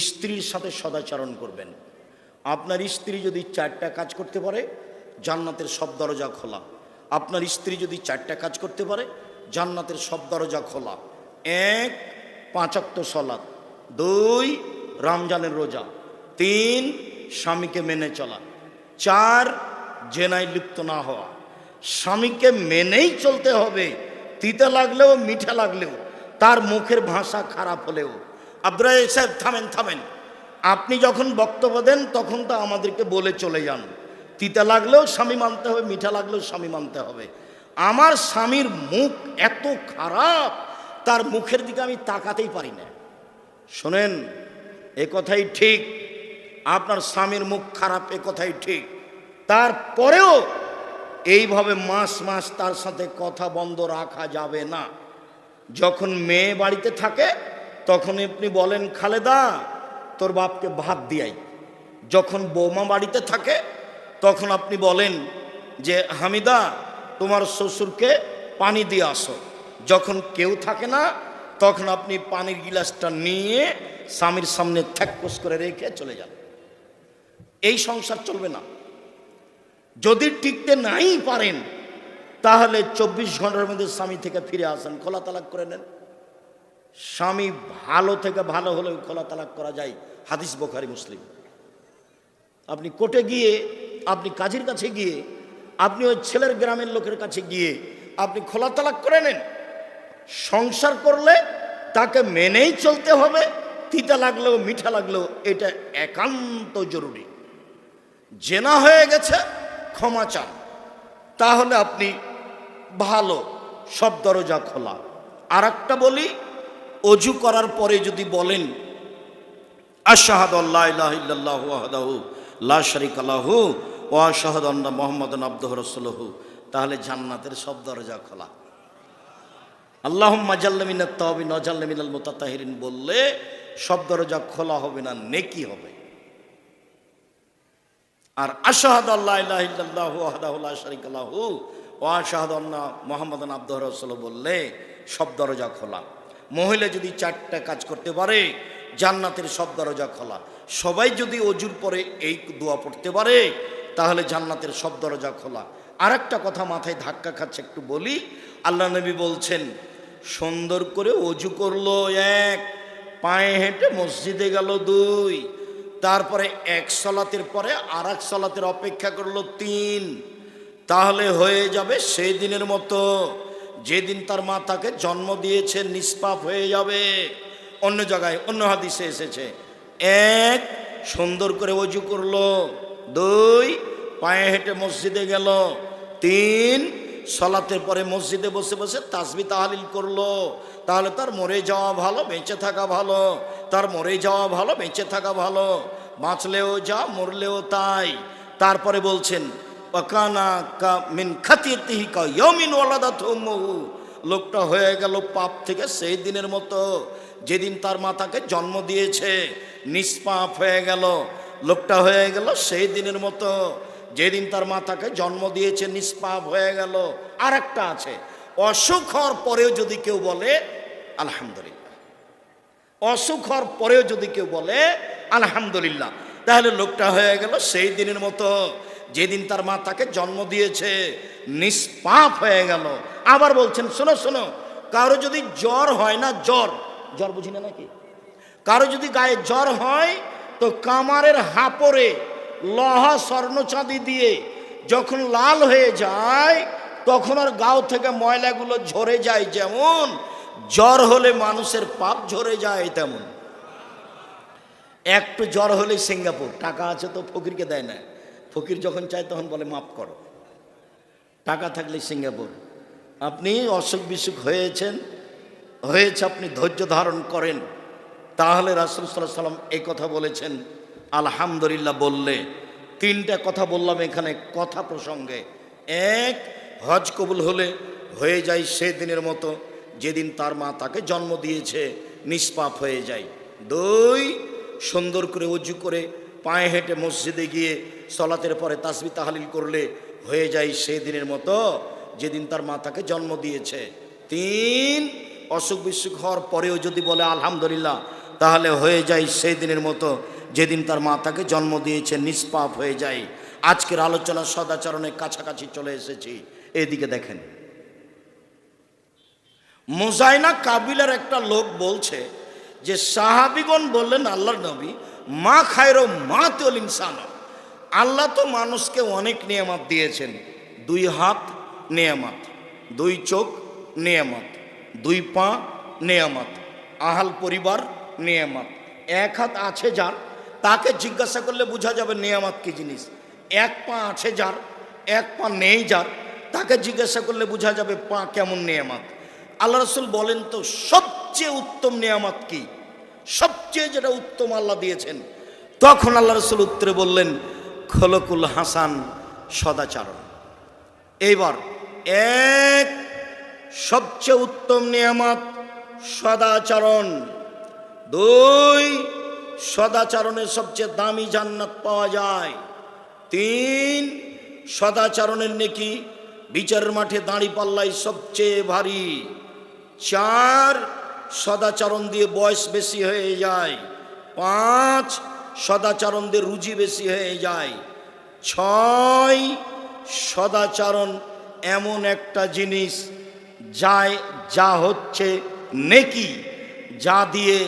স্ত্রীর সাথে সদাচরণ করবেন। আপনার স্ত্রী যদি চারটা কাজ করতে পারে, জান্নাতের সব দরজা খোলা। আপনার স্ত্রী যদি চারটা কাজ করতে পারে, জান্নাতের সব দরজা খোলা। এক পাঁচাত্ত সলাদ দুই, রমজানের রোজা। তিন, স্বামীকে মেনে চলা। চার, জেনায় লিপ্ত না হওয়া। স্বামীকে মেনেই চলতে হবে। তিতে লাগলেও, মিঠা লাগলেও, তার মুখের ভাষা খারাপ হলেও। আব্দুল সাহেব, থামেন থামেন। আপনি যখন বক্তব্য দেন, তখন তো আমাদেরকে বলে চলে যান। তিতা লাগলেও স্বামী মানতে হবে, মিঠা লাগলেও স্বামী মানতে হবে। আমার স্বামীর মুখ এত খারাপ, তার মুখের দিকে আমি তাকাতেই পারি না। শোনেন, এ কথাই ঠিক। আপনার স্বামীর মুখ খারাপ, এ কথাই ঠিক। তারপরেও এইভাবে মাস মাস তার সাথে কথা বন্ধ রাখা যাবে না। যখন মেয়ে বাড়িতে থাকে তখন আপনি বলেন, খালেদা, তোর বাপকে ভাত দিয়াই। যখন বৌমা বাড়িতে থাকে, তখন আপনি বলেন যে, হামিদা, তোমার শ্বশুরকে পানি দিয়ে আসো। যখন কেউ থাকে না, তখন আপনি পানির গিলাসটা নিয়ে স্বামীর সামনে থ্যাকপোস করে রেখে চলে যান। এই সংসার চলবে না। যদি টিকতে নাই পারেন, তাহলে চব্বিশ ঘণ্টার মধ্যে স্বামী থেকে ফিরে আসেন। খোলা তালাক করে নেন। স্বামী ভালো থেকে ভালো হলেও খোলা তালাক করা যায়, হাদিস বোখারি, মুসলিম। আপনি কোর্টে গিয়ে, আপনি কাজের কাছে গিয়ে, আপনি ওই ছেলের গ্রামের লোকের কাছে গিয়ে, আপনি খোলা তালাক করে নেন। সংসার করলে তাকে মেনেই চলতে হবে, তিতা লাগলেও, মিঠা লাগলেও, এটা একান্ত জরুরি। জেনা হয়ে গেছে, ক্ষমা চান। তাহলে আপনি ভালো, সব দরজা খোলা। আর একটা বলি অজু করার পরে যদি বলেন, আশাহাদ আল্লাহ লা শারিকা লাহু ওয়া আশহাদু আন্না মুহাম্মাদান আবদুহু রাসূলুহু, তাহলে জান্নাতের সব দরজা খোলা। আল্লাহ জাল্লা মিনাল বললে সব দরজা খোলা হবে না, নেকি হবে। আর আশাহাদ আল্লাহ ইলাহা ইল্লাল্লাহু ওয়াহদাহু লা শারিকা লাহু ওয়া আশহাদু আন্না মুহাম্মাদান আবদুহু রাসূলুহু বললে সব দরজা খোলা। মহিলা যদি চারটা কাজ করতে পারে, জান্নাতের সব দরজা খোলা। সবাই যদি অজুর পরে এই দোয়া পড়তে পারে, তাহলে জান্নাতের সব দরজা খোলা। আর একটা কথা মাথায় ধাক্কা খাচ্ছে, একটু বলি। আল্লাহ নবী বলছেন, সুন্দর করে অজু করল এক, পায়ে হেঁটে মসজিদে গেল দুই, তারপরে এক সলাতের পরে আর এক সলাতের অপেক্ষা করল তিন। তাহলে হয়ে যাবে সেই দিনের মতো। যেদিন তার মা তাকে জন্ম দিয়েছে, নিষ্পাপ হয়ে যাবে। অন্য জায়গায়, অন্য হাদিসে এসেছে। এক, সুন্দর করে অজু করল। দুই, পায়ে হেঁটে মসজিদে গেল। তিন, সলাতের পরে মসজিদে বসে বসে তাসবি তাহালিল করল। তাহলে তার মরে যাওয়া ভালো, বেঁচে থাকা ভালো। তার মরে যাওয়া ভালো, বেঁচে থাকা ভালো। বাঁচলেও যা, মরলেও তাই। তারপরে বলছেন অকানা কা মিন খাতিয়তিহি কা ইয়মিন উম্মুহু। লোকটা হয়ে গেল পাপ থেকে সেই দিনের মতো। যেদিন তার মাতাকে জন্ম দিয়েছে, নিষ্পাপ হয়ে গেল। লোকটা হয়ে গেল সেই দিনের মতো। যেদিন তার মাতাকে জন্ম দিয়েছে, নিষ্পাপ হয়ে গেল। আর একটা আছে, অসুখ হওয়ার পরেও যদি কেউ বলে, আলহামদুলিল্লাহ। অসুখ হওয়ার পরেও যদি কেউ বলে, আলহামদুলিল্লাহ। তাহলে লোকটা হয়ে গেল সেই দিনের মতো। যেদিন তার মা তাকে জন্ম দিয়েছে, নিষ্পাপ হয়ে গেল। আবার বলছেন, শোনো শোনো, কারও যদি জ্বর হয় না, জ্বর জ্বর বুঝি না নাকি? কারও যদি গায়ে জ্বর হয়, তো কামারের হাপরে লহা স্বর্ণ চাঁদি দিয়ে যখন লাল হয়ে যায়, তখন আর গাও থেকে ময়লাগুলো ঝরে যায় যেমন, জ্বর হলে মানুষের পাপ ঝরে যায় তেমন। একটু জ্বর হলে সিঙ্গাপুর, টাকা আছে তো ফকিরকে দেয় না। ফকির যখন চায় তখন বলে, মাফ করো। টাকা থাকলে সিঙ্গাপুর। আপনি অসুখ বিসুখ হয়েছেন, হয়েছে আপনি ধৈর্য ধারণ করেন। তাহলে রাসুল সাল্লাহ সাল্লাম এই কথা বলেছেন। আলহামদুলিল্লাহ বললে। তিনটা কথা বললাম এখানে কথা প্রসঙ্গে। এক, হজ কবুল হলে হয়ে যায় সেই দিনের মতো। যেদিন তার মা তাকে জন্ম দিয়েছে, নিষ্পাপ হয়ে যায়। দুই, সুন্দর করে উজু করে পায়ে হেঁটে মসজিদে গিয়ে সলাতের পরে তাসবি তাহালিল করলে হয়ে যায় সেই দিনের মতো যেদিন তার মা তাকে জন্ম দিয়েছে। তিন, অসুখ বিসুখ হওয়ার পরেও যদি বলে আলহামদুলিল্লাহ, তাহলে হয়ে যায় সেই দিনের মতো যেদিন তার মা তাকে জন্ম দিয়েছে, নিষ্পাপ হয়ে যায়। আজকের আলোচনা সদাচরণের কাছাকাছি চলে এসেছি। এদিকে দেখেন। মোজাইনা কাবিলার একটা লোক বলছে যে, সাহাবিগণ বললেন, আল্লাহর নবী, মা খায়রো মা তেল ইনসান। আল্লাহ তো মানুষকে অনেক নিয়ামত দিয়েছেন। দুই হাত নিয়ামত, দুই চোখ নিয়ামত, দুই পা নিয়ামত, আহাল পরিবার নিয়ামত। এক হাত আছে যার, তাকে জিজ্ঞাসা করলে বোঝা যাবে নিয়ামত কি জিনিস। এক পা আছে যার, এক পা নেই যার, তাকে জিজ্ঞাসা করলে বোঝা যাবে পা কেমন নিয়ামত। আল্লাহ রসুল বলেন তো, সবচেয়ে উত্তম নিয়ামত কি? সবচেয়ে যেটা উত্তম আল্লাহ দিয়েছেন। তখন আল্লাহ রসুল উত্তরে বললেন খলকুল হাসান সদাচারণ। এইবার এক সবচেয়ে উত্তম নিয়ামত সদাচরণ। দুই, সদাচরণের সবচেয়ে দামি জান্নাত পাওয়া যায়। তিন, সদাচরণের নেকি বিচারের মাঠে দাঁড়ি পাল্লাই সবচেয়ে ভারী। চার, সদাচরণ দিয়ে বয়স বেশি হয়ে যায়। পাঁচ সদাচরণ দিয়ে রুজি বেশি হয়ে যায়। ছয়, সদাচরণ এমন একটা জিনিস যায়, যা হচ্ছে নেকি, যা দিয়ে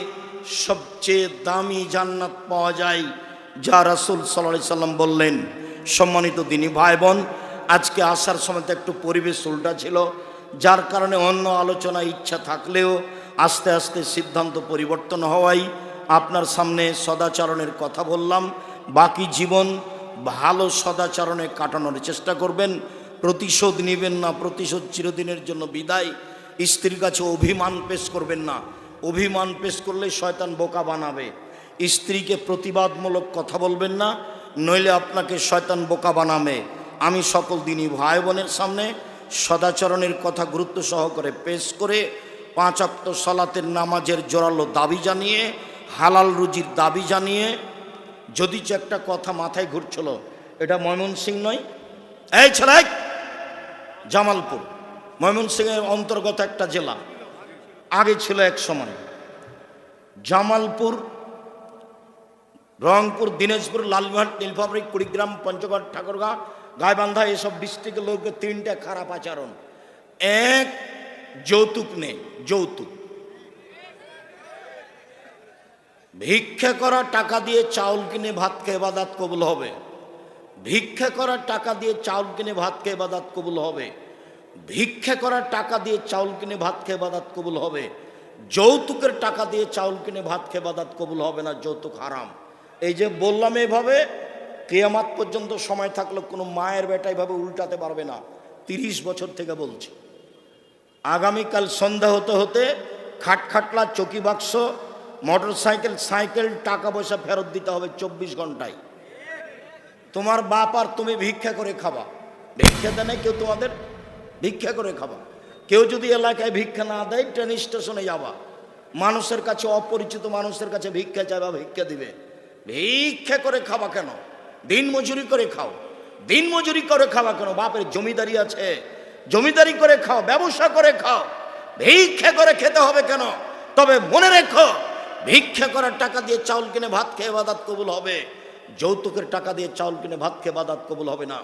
সবচেয়ে দামি জান্নাত পাওয়া যায়। যা রাসুল সাল্লাহ সাল্লাম বললেন, সম্মানিত দিনী ভাই বোন আজকে আসার সময় তো একটু পরিবেশ উল্টা ছিল, যার কারণে অন্য আলোচনা ইচ্ছা থাকলেও আস্তে আস্তে সিদ্ধান্ত পরিবর্তন হওয়াই আপনার সামনে সদাচরণের কথা বললাম। বাকি জীবন ভালো সদাচরণে কাটানোর চেষ্টা করবেন। প্রতিশোধ নেবেন না, প্রতিশোধ চিরদিনের জন্য বিদায়। স্ত্রীর কাছে অভিমান পেশ করবেন না। অভিমান পেশ করলে শয়তান বোকা বানাবে। স্ত্রীকে প্রতিবাদমূলক কথা বলবেন না, নইলে আপনাকে শয়তান বোকা বানাবে। আমি সকল দিনই ভাই বোনের সামনে সদাচরণের কথা গুরুত্ব সহকারে পেশ করে পাঁচ অক্ত সলাতের নামাজের জোরালো দাবি জানিয়ে হালাল রুজির দাবি জানিয়ে যদি একটা কথা মাথায় ঘুরছিল, এটা ময়মনসিং নয়। এই ছেলে, জামালপুর। ময়মনসিংহের অন্তর্গত একটা জেলা। আগে ছিল এক সময়। জামালপুর, রংপুর, দিনাজপুর লালমোহন নীলফাবরিক কুড়িগ্রাম, পঞ্চগড়, ঠাকুরগাঁ, গাইবান্ধা, এসব ডিস্ট্রিক্টের লোকের তিনটা খারাপ আচরণ। এক যৌতুক নেই, যৌতুক। ভিক্ষা করা টাকা দিয়ে চাউল কিনে ভাত খেয়ে বাদাত কবুল হবে। ভিক্ষা করার টাকা দিয়ে চাউল কিনে ভাত খেয়ে বাদাত কবুল হবে। ভিক্ষা করার টাকা দিয়ে চাউল কিনে ভাত খেয়ে বাদাত কবুল হবে। যৌতুকের টাকা দিয়ে চাউল কিনে ভাত খেয়ে বাদাত কবুল হবে না, যৌতুক হারাম। এই যে বললাম এভাবে, কেয়ামাত পর্যন্ত সময় থাকলে কোনো মায়ের বেটা এভাবে উল্টাতে পারবে না। তিরিশ বছর থেকে বলছি। আগামীকাল সন্ধ্যা হতে হতে খাটখাটলা চকি বাক্স মোটর সাইকেল সাইকেল টাকা পয়সা ফেরত দিতে হবে চব্বিশ ঘন্টায়। তোমার বাপ আর তুমি ভিক্ষা করে খাবা। ভিক্ষা দেয় কেউ তোমাদের? ভিক্ষা করে খাবা। কেউ যদি এলাকায় ভিক্ষা না দেয় ট্রেন স্টেশনে যাবা। মানুষের কাছে, অপরিচিত মানুষের কাছে ভিক্ষা চাইবা, ভিক্ষা দিবে। ভিক্ষা করে খাবা কেন? দিন মজুরি করে খাও। দিন মজুরি করে খাওয়া কেন? বাপের জমিদারি আছে। জমিদারি করে খাও, ব্যবসা করে খাও। ভিক্ষা করে খেতে হবে কেন? তবে মনে রেখো ভিক্ষা করার টাকা দিয়ে চাউল কিনে ভাত খেয়ে বাদাত কবুল হবে। যৌতুকের টাকা দিয়ে চাউল কিনে ভাত খেয়ে বাদাত কবুল হবে না।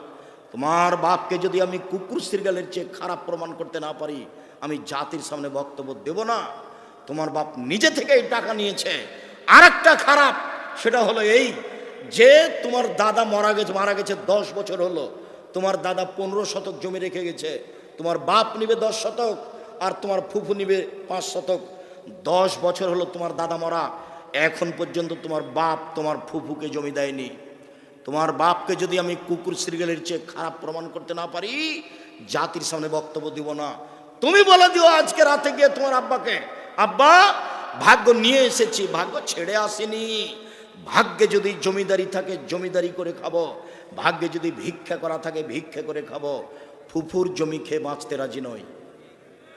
তোমার বাপকে যদি আমি কুকুর সিরগালের চেয়ে খারাপ প্রমাণ করতে না পারি, আমি জাতির সামনে বক্তব্য দেব না। তোমার বাপ নিজে থেকে এই টাকা নিয়েছে। আর একটা খারাপ, সেটা হলো এই যে তোমার দাদা মারা গেছে মারা গেছে দশ বছর হলো। তোমার দাদা পনেরো শতক জমি রেখে গেছে। তোমার বাপ নিবে দশ শতক, আর তোমার ফুফু নিবে পাঁচ শতক। দশ বছর হলো তোমার দাদা মরা, এখন পর্যন্ত তোমার বাপ তোমার ফুফুকে জমি দেয়নি। তোমার বাপকে যদি আমি কুকুর সিরিয়ালের চেয়ে খারাপ প্রমাণ করতে না পারি, জাতির সামনে বক্তব্য দিব না। তুমি বলে দিও আজকে রাতে গিয়ে তোমার আব্বাকে, আব্বা, ভাগ্য নিয়ে এসেছি, ভাগ্য ছেড়ে আসেনি। ভাগ্যে যদি জমিদারি থাকে, জমিদারি করে খাব। ভাগ্যে যদি ভিক্ষা করা থাকে, ভিক্ষা করে খাব। ফুফুর জমি খেয়ে বাঁচতে রাজি নয়